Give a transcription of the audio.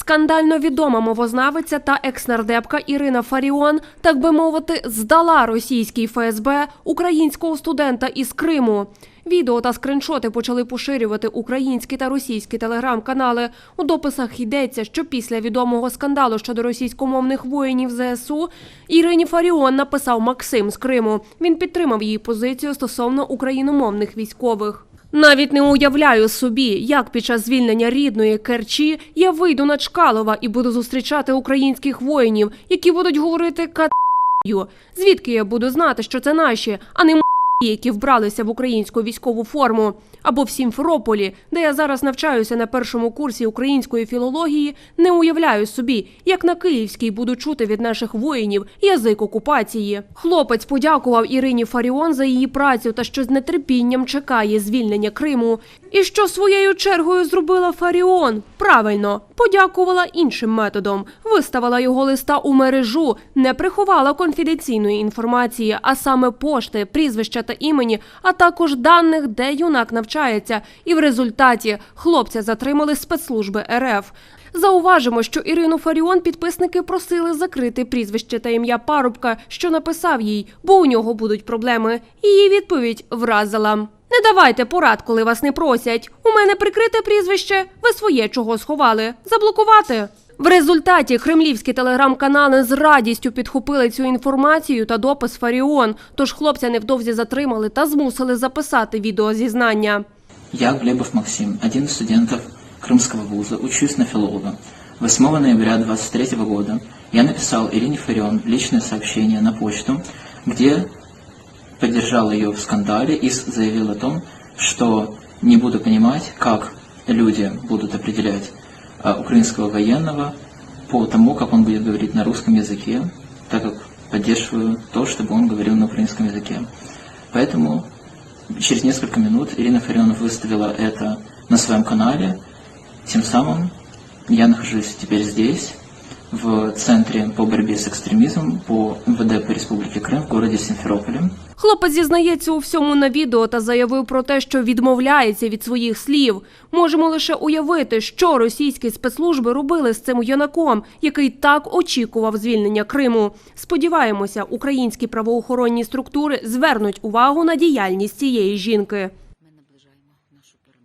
Скандально відома мовознавиця та екснардепка Ірина Фаріон, так би мовити, здала російський ФСБ українського студента із Криму. Відео та скриншоти почали поширювати українські та російські телеграм-канали. У дописах йдеться, що після відомого скандалу щодо російськомовних воїнів ЗСУ Ірині Фаріон написав Максим з Криму. Він підтримав її позицію стосовно україномовних військових. Навіть не уявляю собі, як під час звільнення рідної Керчі я вийду на Чкалова і буду зустрічати українських воїнів, які будуть говорити катю. Звідки я буду знати, що це наші, а не які вбралися в українську військову форму. Або в Сімферополі, де я зараз навчаюся на першому курсі української філології, не уявляю собі, як на київській буду чути від наших воїнів язик окупації. Хлопець подякував Ірині Фаріон за її працю та що з нетерпінням чекає звільнення Криму. І що своєю чергою зробила Фаріон? Правильно, подякувала іншим методом, виставила його листа у мережу, не приховала конфіденційної інформації, а саме пошти, прізвища та імені, а також даних, де юнак навчається. І в результаті хлопця затримали спецслужби РФ. Зауважимо, що Ірину Фаріон підписники просили закрити прізвище та ім'я парубка, що написав їй, бо у нього будуть проблеми. Її відповідь вразила. Не давайте порад, коли вас не просять. У мене прикрите прізвище. Ви своє чого сховали? Заблокувати. В результаті кремлівські телеграм-канали з радістю підхопили цю інформацію та допис Фаріон. Тож хлопця невдовзі затримали та змусили записати відеозізнання. Я, Глебов Максим, один из студентов Крымского вуза, учусь на филолога. 8 ноября 2023 года я написал Ирине Фарион личное сообщение на почту, где поддержал ее в скандале и заявил о том, что не буду понимать, как люди будут определять а, украинского военного по тому, как он будет говорить на русском языке, так как поддерживаю то, чтобы он говорил на украинском языке. Поэтому через несколько минут Ирина Фарионов выставила это на своем канале. Тем самым я нахожусь теперь здесь, в Центре по борьбе с экстремизмом по МВД по Республике Крым в городе Симферополе. Хлопець зізнається у всьому на відео та заявив про те, що відмовляється від своїх слів. Можемо лише уявити, що російські спецслужби робили з цим юнаком, який так очікував звільнення Криму. Сподіваємося, українські правоохоронні структури звернуть увагу на діяльність цієї жінки.